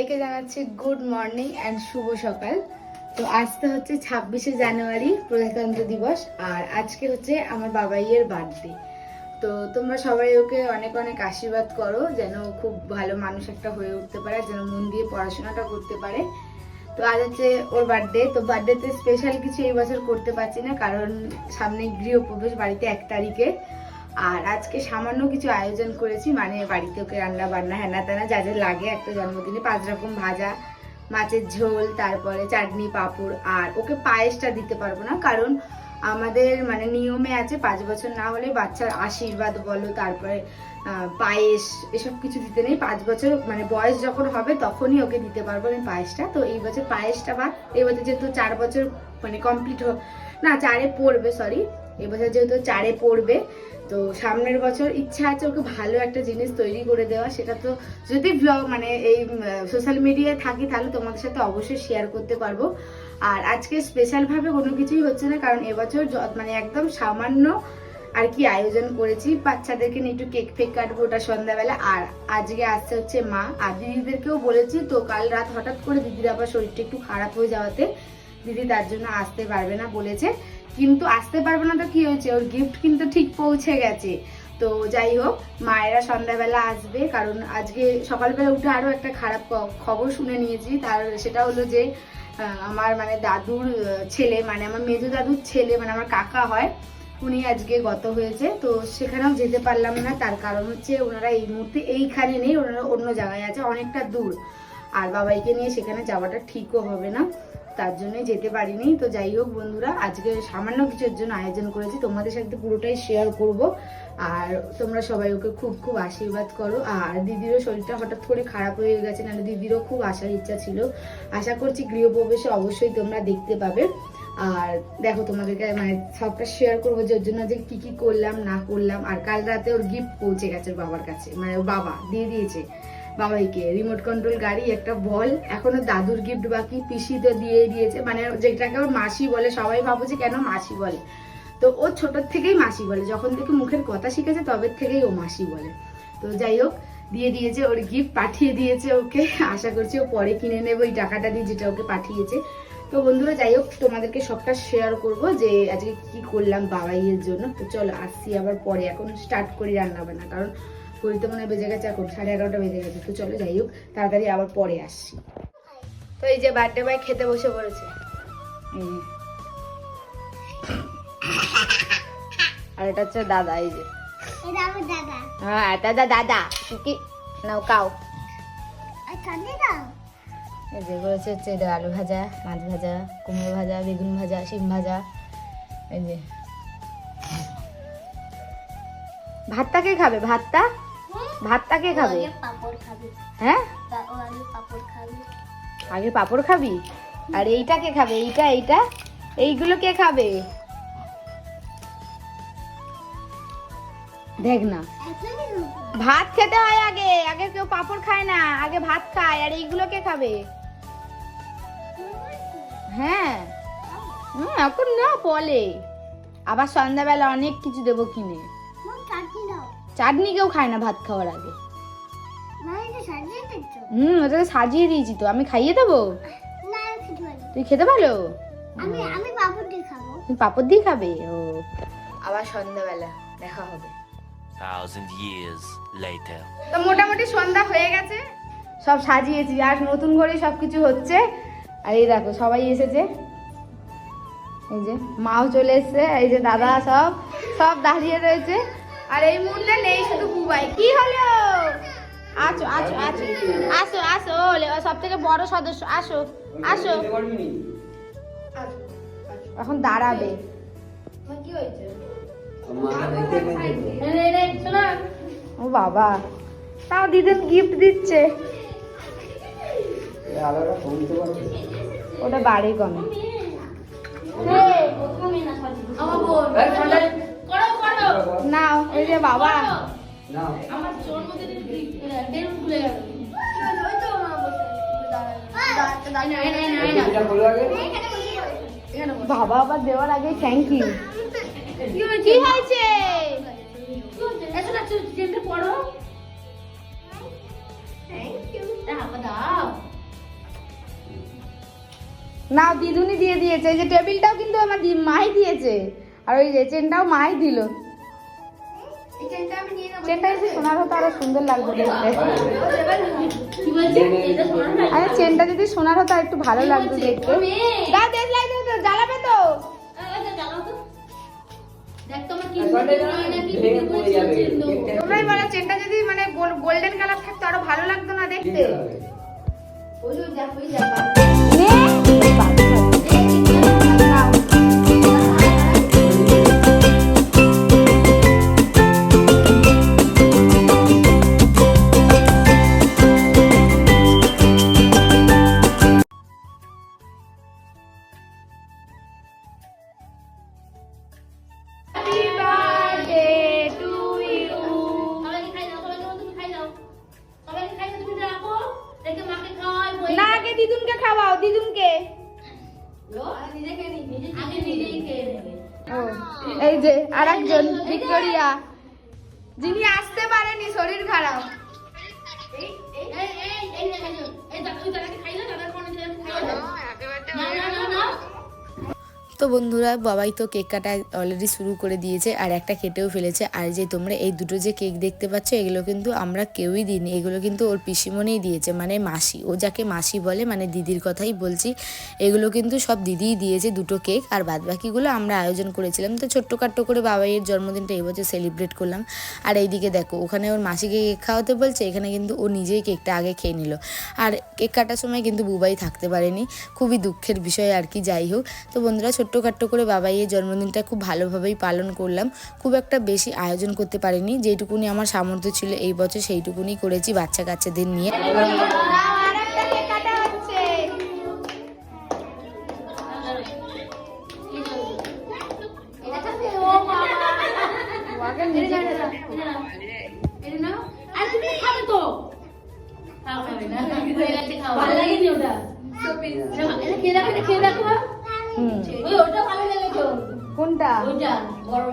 সবাইকে জানাচ্ছি good morning and শুভ সকাল। তো আজ তো হচ্ছে ছাব্বিশে জানুয়ারি প্রজাতন্ত্র দিবস আর আজকে হচ্ছে আমার বাবাইয়ের বার্থডে। তো তোমরা সবাই ওকে অনেক অনেক আশীর্বাদ করো যেন খুব ভালো মানুষ একটা হয়ে উঠতে পারে যেন মন দিয়ে পড়াশোনাটা করতে পারে। তো আজ হচ্ছে ওর বার্থডে, তো বার্থডেতে স্পেশাল কিছু এই বছর করতে পারছি না কারণ সামনে গৃহপ্রবেশ বাড়িতে এক তারিখে। আর আজকে সামান্য কিছু আয়োজন করেছি মানে বাড়িতে ওকে রান্না বান্না হ্যানা ত্যানা যা যা লাগে, একটা জন্মদিনে পাঁচ রকম ভাজা, মাছের ঝোল, তারপরে চাটনি, পাঁপড়, আর ওকে পায়েসটা দিতে পারব না, কারণ আমাদের মানে নিয়মে আছে পাঁচ বছর না হলে বাচ্চার আশীর্বাদ বলো, তারপরে পায়েস, এসব কিছু দিতে নেই, পাঁচ বছর মানে বয়স যখন হবে তখনই ওকে দিতে পারব আমি পায়েসটা। তো এই বছর পায়েসটা বাদ এই বছর যেহেতু চার বছর মানে কমপ্লিট না, চারে পড়বে সরি এবছর যেহেতু চারে পড়বে তো সামনের বছর ইচ্ছা আছে ওকে ভালো একটা জিনিস তৈরি করে দেওয়া, সেটা তো যদি ব্লগ মানে এই সোশ্যাল মিডিয়ায় থাকি তাহলে তোমাদের সাথে অবশ্যই শেয়ার করতে পারব। আর আজকে স্পেশালভাবে কোনো কিছুই হচ্ছে না, কারণ এবছর মানে একদম সামান্য আর কি আয়োজন করেছি। বাচ্চাদেরকে নিয়ে একটু কেক ফেক কাটবো ওটা সন্ধ্যাবেলা। আর আজকে আসছে হচ্ছে মা। আর দিদিদেরকেও বলেছি, তো কাল রাত হঠাৎ করে দিদির আবার শরীরটা একটু খারাপ হয়ে যাওয়াতে দিদি তার জন্য আসতে পারবে না বলেছে। কিন্তু আসতে পারবে না তো কি হয়েছে? ওর গিফট কিন্তু ঠিক পৌঁছে গেছে। তো যাই হোক, মায়েরা সন্ধ্যাবেলা আসবে, কারণ আজকে সকালবেলা উঠে আরও একটা খারাপ খবর শুনে নিয়েছি। তার সেটা হলো যে আমার মানে দাদুর ছেলে মানে আমার মেজো দাদুর ছেলে মানে আমার কাকা হয়, উনি আজকে গত হয়েছে। তো সেখানেও যেতে পারলাম না। তার কারণ হচ্ছে ওনারা এই মুহূর্তে এইখানে নেই, ওনারা অন্য জায়গায় আছে, অনেকটা দূর। আর বাবাইকে নিয়ে সেখানে যাওয়াটা ঠিকও হবে না। তার জন্যই যেতে পারিনি। তো যাই হোক বন্ধুরা, আজকে সামান্য কিছুর জন্য আয়োজন করেছি। তোমাদের সাথে পুরোটাই শেয়ার করব। আর তোমরা সবাই ওকে খুব খুব আশীর্বাদ করো। আর দিদিরও শরীরটা হঠাৎ করে খারাপ হয়ে গেছে, নাহলে দিদিরও খুব আসার ইচ্ছা ছিল। আশা করছি গৃহপ্রবেশে অবশ্যই তোমরা দেখতে পাবে। আর দেখো তোমাদেরকে মানে সবটা শেয়ার করব যে ওর জন্য যে কী কী করলাম, না করলাম। আর কাল রাতে ওর গিফট পৌঁছে গেছে বাবার কাছে মানে ওর বাবা দিয়ে দিয়েছে। বাবাইকে। রিমোট কন্ট্রোল গাড়ি, একটা বল, এখনও দাদুর গিফট বাকি পিসি তো দিয়ে দিয়েছে। মানে যেটাকে ওর মাসি বলে, সবাই ভাবো যে কেন মাসি বলে। তো ও ছোটোর থেকেই মাসি বলে। যখন থেকে মুখের কথা শিখেছে তবে থেকেই ও মাসি বলে। তো যাই হোক, দিয়ে দিয়েছে, ওর গিফট পাঠিয়ে দিয়েছে ওকে। আশা করছি ও পরে কিনে নেবে ওই টাকাটা দিয়ে যেটা ওকে পাঠিয়েছে। তো বন্ধুরা, যাই হোক, তোমাদেরকে সবটা শেয়ার করব যে আজকে কি করলাম বাবাইয়ের জন্য। তো চলো, আসছি আবার পরে। এখন স্টার্ট করি রান্না বান্না কারণ ঘড়িতে মনে হয় বেজে গেছে এখন সাড়ে এগারোটা বেজে গেছে। তো চলো যাই হোক তাড়াতাড়ি আবার পরে আসছি তো এই যে বার্থডে বাই খেতে বসে পড়েছে। আর এটা হচ্ছে দাদা এই যে। হ্যাঁ দাদা দাদা কি নাও কাও আর এই যে করেছে হচ্ছে আলু ভাজা মাছ ভাজা কুমড়ো ভাজা বেগুন ভাজা শিম ভাজা। এই যে। ভাতটা কে খাবে? ভাতটা? ভাতটা কে খাবে? হ্যাঁ? আগে পাপড় খাবে। আর এইটা কে খাবে? এইটা এইটা? এইগুলো কে খাবে? দেখ না। ভাত খেতে হয় আগে আগে কেউ পাপড় খায় না আগে ভাত খায়। আর এইগুলো কে খাবে? হ্যাঁ। হুম, এখন না বলে। আবার সন্ধ্যাবেলা অনেক কিছু দেবো কিনে। চাটনি কেউ খায় না ভাত খাওয়ার আগে। হুম ওটা তো সাজিয়ে দিয়েছি তো আমি খাইয়ে দেবো? তুই খেতে ভালো আমি আমি পাপড় দিয়ে খাব। তুমি পাপড় দিয়ে খাবে? ও। আবার সন্ধ্যাবেলা দেখা হবে। Thousand years later. তো মোটামুটি সন্ধ্যা হয়ে গেছে সব সাজিয়েছি আর নতুন করে সব কিছু হচ্ছে। আর এই দেখো সবাই এসেছে। এই যে মাও চলে এসেছে এই যে দাদা সব সব দাঁড়িয়ে রয়েছে। আর এই মুহূর্তে নেই শুধু বুবাই। কি হলো? আছো আছো আছো আসো আসো সব থেকে বড় সদস্য। আসো আসো। এখন দাঁড়াবে। কি হয়েছে? ও বাবা তাও দিদির গিফট দিচ্ছে। ওটা বাড়ি কমে না ওই যে বাবা। বাবা আবার দেওয়ার আগে থ্যাংক ইউ কি হয়েছে? না দিদুনি দিয়ে দিয়েছে এই যে টেবিলটাও কিন্তু আমার মাই দিয়েছে। আর ওই যে চেনটাও মাই দিল। চেনটা যদি সোনার হতো আরও সুন্দর লাগতো দেখতে। আরে চেনটা যদি সোনার হতো আর একটু ভালো লাগতো দেখতে। দা দেখ জ্বালাবে তো। তোমরাই বলো চেনটা যদি মানে গোল্ডেন কালার থাকতো আরও ভালো লাগতো না দেখতে। দিদুনকে খাওয়াও দিদুনকে। এই যে আর একজন ভিক্টোরিয়া। যিনি আসতে পারেনি শরীর খারাপ। তো বন্ধুরা, বাবাই তো কেক কাটা অলরেডি শুরু করে দিয়েছে আর একটা কেটেও ফেলেছে। আর যে তোমরা এই দুটো যে কেক দেখতে পাচ্ছ, এগুলো কিন্তু আমরা কেউই দিইনি। এগুলো কিন্তু ওর পিসিমনেই দিয়েছে মানে মাসি। ও যাকে মাসি বলে মানে দিদির কথাই বলছি, এগুলো কিন্তু সব দিদিই দিয়েছে দুটো কেক আর বাদ বাকিগুলো আমরা আয়োজন করেছিলাম। তো ছোট্ট খাট্ট করে বাবাইয়ের জন্মদিনটা এবছর সেলিব্রেট করলাম। আর এইদিকে দেখো, ওখানে ওর মাসিকে কেক খাওয়াতে বলছে, এখানে কিন্তু ও নিজেই কেকটা আগে খেয়ে নিল। আর কেক কাটার সময় কিন্তু বুবাই থাকতে পারেনি। খুবই দুঃখের বিষয় আর কি, যাই হোক। তো বন্ধুরা ছোট্টখাট্ট করে বাবাই বাবাইয়ের জন্মদিনটা খুব ভালোভাবেই পালন করলাম। খুব একটা বেশি আয়োজন করতে পারিনি। যেটুকুনি আমার সামর্থ্য ছিল এই বছর সেইটুকুনি করেছি বাচ্চা কাচ্চাদের নিয়ে ভালো লাগেনি ওটা? খেয়ে দেখো খেয়ে দেখো। কোনটা? ওইটা বড়